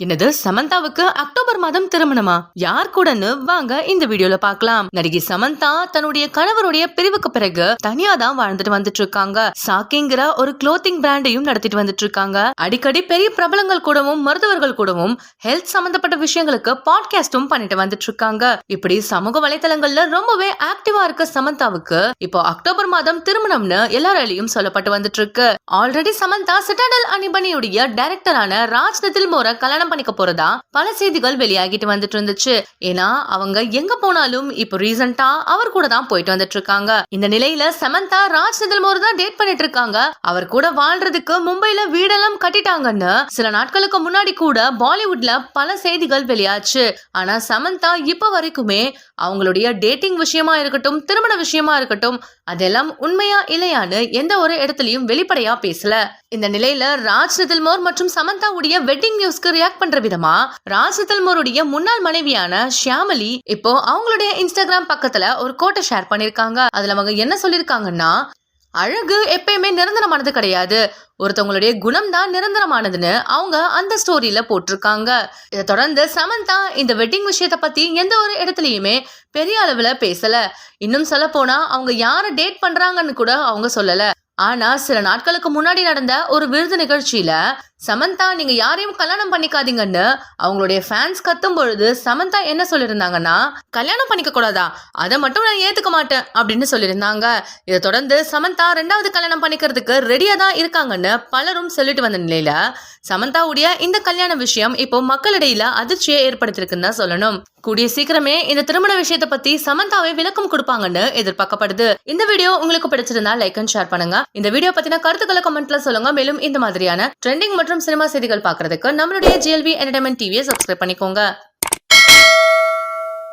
என்னது சமந்தாவுக்கு அக்டோபர் மாதம் திருமணமா? யார் கூடன்னு வாங்க இந்த வீடியோல பார்க்கலாம் நடிகை சமந்தா தன்னுடைய கணவருடைய பிரிவுக்கு பிறகு தனியா தான் வாழ்ந்துட்டு வந்துட்டு இருக்காங்க சாக்கிங்கிற ஒரு க்ளோத்திங் பிராண்டையும் நடத்திட்டு வந்துட்டு இருக்காங்க அடிக்கடி பெரிய பிரபலங்கள் கூடவும் மருத்துவர்கள் கூடவும் ஹெல்த் சம்பந்தப்பட்ட விஷயங்களுக்கு பாட்காஸ்டும் பண்ணிட்டு வந்துட்டு இருக்காங்க இப்படி சமூக வலைத்தளங்கள்ல ரொம்பவே ஆக்டிவா இருக்க சமந்தாவுக்கு இப்போ அக்டோபர் மாதம் திருமணம்னு எல்லாராலையும் சொல்லப்பட்டு வந்துட்டு இருக்கு ஆல்ரெடி சமந்தா சிட்டாடல் அணிபணியுடைய டைரக்டரான ராஜ் நிதில் மோர கல்யாணம் பண்ணிக்க போறதா? பல செய்திகள் வெளியாகிட்டு வந்துட்டு இருந்துச்சு. ஏன்னா அவங்க எங்க போனாலும் இப்போ ரீசெண்டா அவர் கூட தான் போயிட்டு வந்துட்டு இருக்காங்க. இந்த நிலையில சமந்தா ராஜ் செந்தில்மோர் தான் டேட் பண்ணிட்டு இருக்காங்க. அவர் கூட வாழ்றதுக்கு மும்பைல வீடெல்லாம் கட்டிட்டாங்கன்னு சில நாட்களுக்கு முன்னாடி கூட பாலிவுட்ல பல செய்திகள் வெளியாச்சு. ஆனா சமந்தா இப்ப வரைக்குமே அவங்களுடைய டேட்டிங் விஷயமா இருக்கட்டும் திருமண விஷயமா இருக்கட்டும் அதெல்லாம் உண்மையா இல்லையான்னு எந்த ஒரு இடத்துலயும் வெளிப்படையா பேசல. இந்த நிலையில ராஜ் செதில்மோர் மற்றும் சமந்தாவுடைய வெட்டிங் நியூஸ்க்கு ரியாக்ட் பண்ற விதமா ராஜ் முன்னாள் மனைவியான ஷியாமலி இப்போ அவங்களுடைய இன்ஸ்டாகிராம் பக்கத்துல ஒரு கோட்டை ஷேர் பண்ணிருக்காங்க. அதுல அவங்க என்ன சொல்லிருக்காங்கன்னா அழகு எப்பயுமே நிரந்தரமானது கிடையாது. ஒருத்தவங்களுடைய குணம் தான் நிரந்தரமானதுன்னு அவங்க அந்த ஸ்டோரியில போட்டிருக்காங்க. இதை தொடர்ந்து சமந்தா இந்த வெட்டிங் விஷயத்தை பத்தி எந்த ஒரு இடத்துலயுமே பெரிய அளவுல பேசல. இன்னும் சொல்ல போனா அவங்க யாரை டேட் பண்றாங்கன்னு கூட அவங்க சொல்லல. ஆனா சில நாட்களுக்கு முன்னாடி நடந்த ஒரு விருது நிகழ்ச்சியில சமந்தா நீங்கள் யாரையும் கல்யாணம் பண்ணிக்காதீங்கன்னு அவங்களுடைய ஃபேன்ஸ் கத்தும் பொழுது சமந்தா என்ன சொல்லியிருந்தாங்கன்னா கல்யாணம் பண்ணிக்க கூடாதா அதை மட்டும் நான் ஏற்றுக்க மாட்டேன் அப்படின்னு சொல்லியிருந்தாங்க. இதை தொடர்ந்து சமந்தா ரெண்டாவது கல்யாணம் பண்ணிக்கிறதுக்கு ரெடியாக தான் இருக்காங்கன்னு பலரும் சொல்லிட்டு வந்த நிலையில சமந்தாவுடைய இந்த கல்யாண விஷயம் இப்போ மக்களிடையில அதிர்ச்சியை ஏற்படுத்தியிருக்குன்னு தான் சொல்லணும். கூடிய சீக்கிரமே இந்த திருமண விஷயத்தை பத்தி சமந்தாவே விளக்கம் கொடுப்பாங்கன்னு எதிர்பார்க்கப்படுது. இந்த வீடியோ உங்களுக்கு பிடிச்சிருந்தா லைக் அண்ட் ஷேர் பண்ணுங்க. இந்த வீடியோ பத்தின கருத்துக்களை கமெண்ட்ல சொல்லுங்க. மேலும் இந்த மாதிரியான ட்ரெண்டிங் மற்றும் சினிமா செய்திகள் பார்க்கறதுக்கு நம்மளுடைய ஜிஎல்வி என்டர்டைன்மெண்ட் டிவியை சப்ஸ்கிரைப் பண்ணிக்கோங்க.